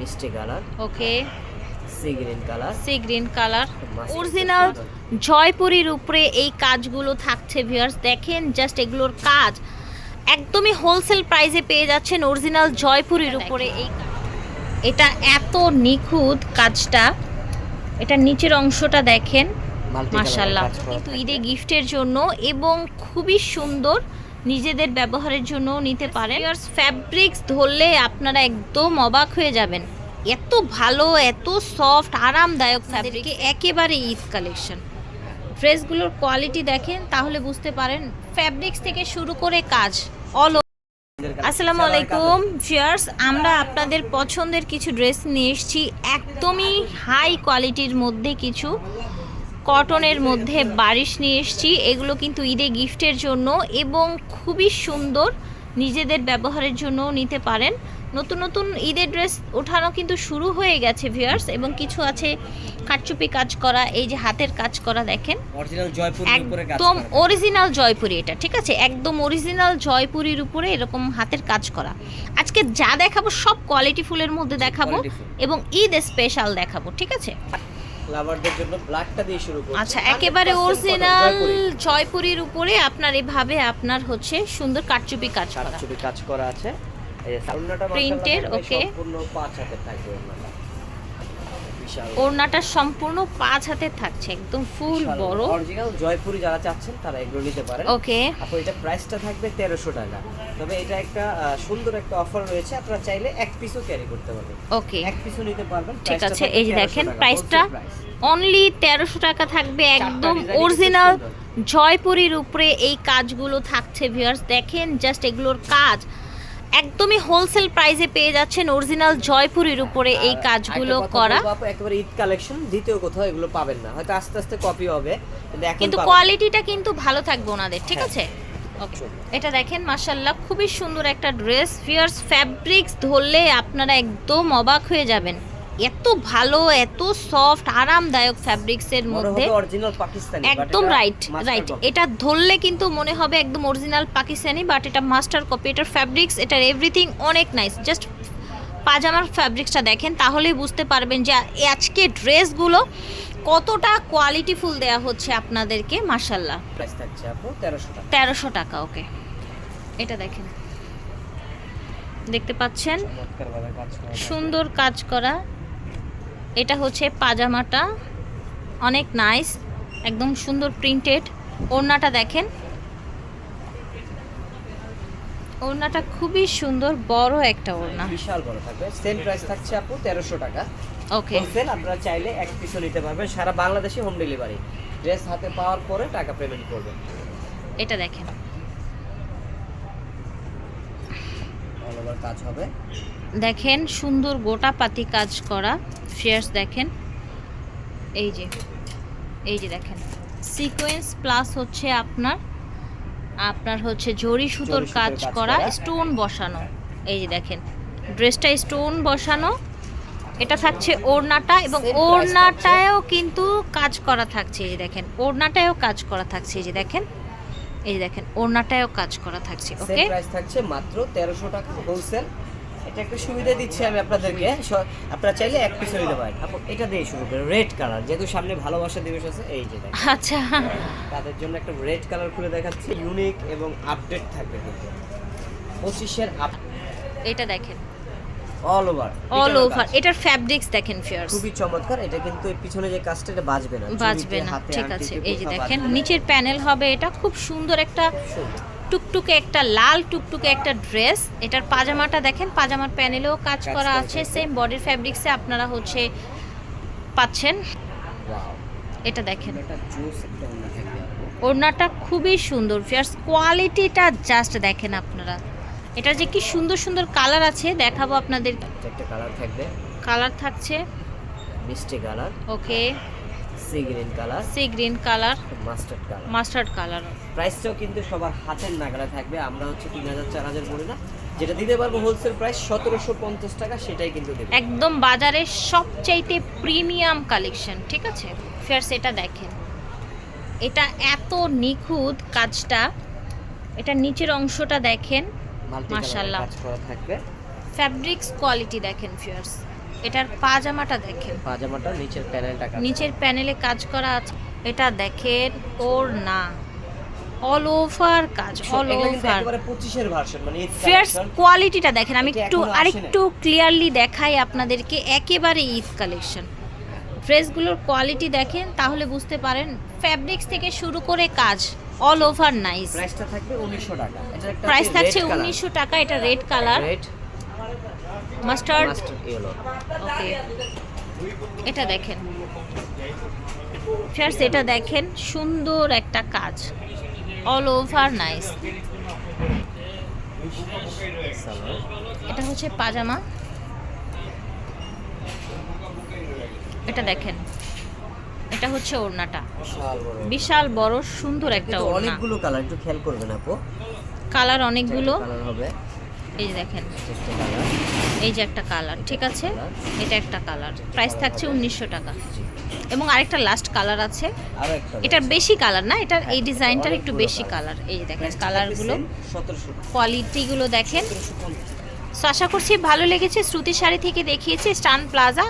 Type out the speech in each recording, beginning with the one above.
মিষ্টি colour. Okay. Sea green colour. Sea green colour. Original জয়পুরীর উপরে এই কাজগুলো থাকছে ভিউয়ার্স দেখেন জাস্ট এগুলোর কাজ। একদমই হোলসেল প্রাইসে পেয়ে যাচ্ছেন অরিজিনাল জয়পুরীর উপরে এই এটা এত নিখুঁত কাজটা। এটা নিচের অংশটা দেখেন। মাশাল্লাহ কিন্তু ঈদে গিফটের জন্য এবং খুবই সুন্দর নিজেদের ব্যবহারের জন্য নিতে পারেন। ফ্যাব্রিক্স ধরলে আপনারা একদম অবাক হয়ে যাবেন। এত ভালো এত সফট আরামদায়ক ফ্যাব্রিক একেবারে ঈদ কালেকশন ড্রেসগুলোর কোয়ালিটি দেখেন তাহলে বুঝতে পারেন ফ্যাব্রিক্স থেকে শুরু করে কাজ অল আসসালামু আলাইকুম ভিউয়ার্স আমরা আপনাদের পছন্দের কিছু ড্রেস নিয়ে এসেছি। একদমই হাই কোয়ালিটির মধ্যে কিছু। কটনের মধ্যে বারিশ নিয়ে এসেছি। এগুলো কিন্তু ঈদে গিফটের জন্য এবং খুবই সুন্দর নিজেদের ব্যবহারের জন্য নিতে পারেন। নতুন নতুন ঈদের ড্রেস ওঠানো কিন্তু শুরু হয়ে গেছে ভিউয়ার্স এবং কিছু আছে কাটচুপি কাজ করা এই যে হাতের কাজ করা দেখেন। অরিজিনাল জয়পুরের উপরে কাজ একদম অরিজিনাল জয়পুরি এটা ঠিক আছে? একদম অরিজিনাল জয়পুরির উপরে এরকম হাতের কাজ করা। আজকে যা দেখাবো সব কোয়ালিটি ফুলের মধ্যে দেখাবো এবং ঈদ স্পেশাল দেখাবো ঠিক আছে? লাভারদের জন্য ব্ল্যাকটা দিয়ে শুরু করছি আচ্ছা একেবারে 100% অরিজিনাল জয়পুরি। জয়পুরির উপরে আপনার এভাবে আপনার হচ্ছে সুন্দর কাটচুপি কাজ করা কাটচুপি কাজ করা আছে এই Printed, okay. সম্পূর্ণ পাঁচ হাতের থাকবে ওড়নাটা সম্পূর্ণ পাঁচ হাতে থাকছে একদম ফুল বড়। অরিজিনাল জয়পুরি যারা চাচ্ছেন তারা এগুলো নিতে পারেন। ওকে। আপু এটা প্রাইসটা থাকবে তেরোশো টাকা। তবে এটা একটা সুন্দর একটা অফার রয়েছে। আপনারা চাইলে এক পিসও ক্যারি করতে পারবেন। ওকে। এক পিসও নিতে পারবেন। ঠিক আছে এই যে দেখেন প্রাইসটা অনলি তেরোশো টাকা থাকবে একদম অরিজিনাল। জয়পুরীর উপরে এই কাজগুলো থাকছে ভিউয়ার্স দেখেন জাস্ট এগুলোর কাজ। একদমই হোলসেল প্রাইসে পেয়ে যাচ্ছেন অরিজিনাল জয়পুরের উপরে এই কাজগুলো করা। একেবারে ঈদ কালেকশন দ্বিতীয় কোথাও এগুলো পাবেন না। হয়তো আস্তে আস্তে কপি হবে কিন্তু কোয়ালিটিটা কিন্তু ভালো থাকবে ওনাদের ঠিক হ্যাঁ। আছে? এটা দেখেন মাশাল্লাহ খুবই সুন্দর একটা ড্রেস ফিয়ার্স ফ্যাব্রিক্স ধরলে আপনারা একদম অবাক হয়ে যাবেন। এত ভালো এত সফট আরামদায়ক ফ্যাব্রিক্সের মধ্যে। একদম রাইট রাইট এটা ধরলে কিন্তু মনে হবে একদম অরিজিনাল পাকিস্তানি বাট এটা মাস্টার কপি এটার ফ্যাব্রিক্স এটার এভরিথিং অনেক নাইস জাস্ট পাজামার ফ্যাব্রিক্সটা দেখেন তাহলেই বুঝতে পারবেন যে আজকে ড্রেসগুলো কতটা কোয়ালিটিফুল দেয়া হচ্ছে আপনাদেরকে মাসাল্লাহ তেরোশো টাকা। ওকে এটা দেখেন। দেখতে পাচ্ছেন। সুন্দর কাজ করা। এটা হচ্ছে পাজামাটা। অনেক নাইস একদম সুন্দর প্রিন্টেড ওড়নাটা দেখেন। ওড়নাটা খুবই সুন্দর বড় একটা ওড়না। বিশাল বড় থাকবে। সেম প্রাইস থাকছে আপু তেরোশো টাকা। ওকে হোলসেল আপনারা চাইলে এক পিসও নিতে পারবেন। সারা বাংলাদেশে হোম ডেলিভারি ড্রেস হাতে পাওয়ার পরে টাকা পেমেন্ট করবেন। এটা দেখেন। অল ওভার কাজ হবে। দেখেন সুন্দর গোটা পাতি কাজ করা। ফেয়ার্স দেখেন। এই যে এই যে দেখেন। সিকোয়েন্স প্লাস হচ্ছে আপনার আপনার হচ্ছে জরি সুতোর কাজ করা। স্টোন বসানো। এই যে দেখেন ড্রেসটা স্টোন বসানো। এটা থাকছে ওড়নাটা এবং ওড়নাটায়ও কিন্তু কাজ করা থাকছে এই যে দেখেন। ওড়নাটায়ও কাজ করা থাকছে এই যে দেখেন। এই যে দেখেন ওড়নাটায়ও কাজ করা থাকছে ওকে প্রাইস থাকছে মাত্র তেরোশো টাকা হোলসেল এটা একটা সুবিধা দিচ্ছি আমি আপনাদেরকে। আপনারা চাইলে এক পিসও নিতে পারেন। এটা দিয়ে শুরু করেন রেড কালার যেহেতু সামনে ভালোবাসা দিবস আছে এই যে আচ্ছা। তাদের জন্য একটা রেড কালার খুলে দেখাচ্ছি ইউনিক এবং আপডেট থাকবে কিন্তু। পঁচিশের আপ এটা দেখেন। অল ওভার অল ওভার এটার ফ্যাব্রিক্স দেখেন ফিয়ার্স খুবই চমৎকার। এটা কিন্তু এর পিছনে যে কাজটা এটা বাজবে না। বাজবে না। ঠিক আছে। এই যে দেখেন নিচের প্যানেল হবে এটা। খুব সুন্দর একটা। টুকটুকে একটা লাল টুকটুকে একটা ড্রেস। এটার পাজামাটা দেখেন পাজামার প্যানেলেও কাজ করা আছে। সেম বডির ফ্যাব্রিক্সে আপনারা হচ্ছে পাচ্ছেন। এটা দেখেন। ওড়নাটা খুবই সুন্দর। ফিয়ার্স কোয়ালিটিটা জাস্ট দেখেন আপনারা। এটা যে কি সুন্দর সুন্দর কালার আছে দেখাবো আপনাদের। একটা কালার থাকবে। কালার থাকছে। মিষ্টি colour okay sea green colour. Sea green colour. Mustard colour. Mustard colour. প্রাইসটাও কিন্তু সবার হাতের নাগালে থাকবে। আমরা হচ্ছে তিন হাজার চার হাজার বলি না। যেটা দিতে পারব হোলসেল প্রাইস সতেরোশো পঞ্চাশ টাকা সেটাই কিন্তু দেবে। একদম বাজারের সবচাইতে প্রিমিয়াম কালেকশন ঠিক আছে? ফেয়ার্স এটা দেখেন। এটা এত নিখুঁত কাজটা। এটা নিচের অংশটা দেখেন। থাকবে। ফ্যাব্রিক্স কোয়ালিটি দেখেন ফিয়ার্স এটার পাজামাটা দেখেন। পাজামাটা নিচের প্যানেলটা নিচের প্যানেলে কাজ করা আছে। এটা দেখেন ওর না অল ওভার কাজ অল ওভার একেবারে 25 এর ভার্সন মানে ফিয়ার্স কোয়ালিটিটা দেখেন আমি একটু আরেকটু ক্লিয়ারলি দেখাই আপনাদেরকে একেবারে ঈদ কালেকশন ড্রেসগুলোর কোয়ালিটি দেখেন তাহলে বুঝতে পারেন ফ্যাব্রিক্স থেকে শুরু করে কাজ অল ওভার নাইস প্রাইসটা থাকবে 1900 টাকা। এটা একটা প্রাইস থাকছে উনিশশো টাকা এটা red colour red mustard okay এটা দেখেন। ফিয়ার্স এটা দেখেন সুন্দর একটা কাজ। অল ওভার নাইস এটা হচ্ছে পাজামা। এটা দেখেন। এটা হচ্ছে ওড়নাটা। বিশাল বড় সুন্দর একটা ওড়না। অনেকগুলো কালার একটু খেয়াল করবেন আপু। কালার অনেকগুলো। কালার হবে। এই যে দেখেন। এই যে একটা কালার ঠিক আছে? এটা একটা কালার প্রাইস থাকছে উনিশশো টাকা। এবং আরেকটা লাস্ট কালার আছে। এটার বেশি কালার না? এটার এই ডিজাইনটার একটু বেশি কালার এই যে দেখেন কালারগুলো কোয়ালিটিগুলো দেখেন। 1750 সো আশা করছি ভালো লেগেছে। শ্রুতি শাড়ি থেকে দেখিয়েছি স্টান প্লাজা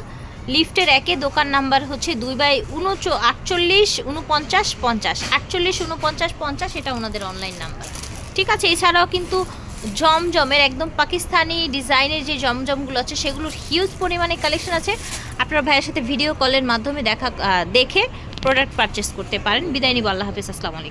লিফটের একে দোকান নাম্বার হচ্ছে দুই বাই উনচ আটচল্লিশ উনপঞ্চাশ পঞ্চাশ। আটচল্লিশ উনপঞ্চাশ পঞ্চাশ এটা ওনাদের অনলাইন নাম্বার ঠিক আছে? এছাড়াও কিন্তু জমজমের, একদম পাকিস্তানি ডিজাইনের যে জমজমগুলো আছে, সেগুলোর হিউজ পরিমাণে কালেকশন আছে। আপনারা ভাইয়ের সাথে ভিডিও কলের মাধ্যমে দেখা দেখে প্রোডাক্ট পারচেস করতে পারেন। বিদায় নিব, আল্লাহ হাফিজ, আসসালামু আলাইকুম।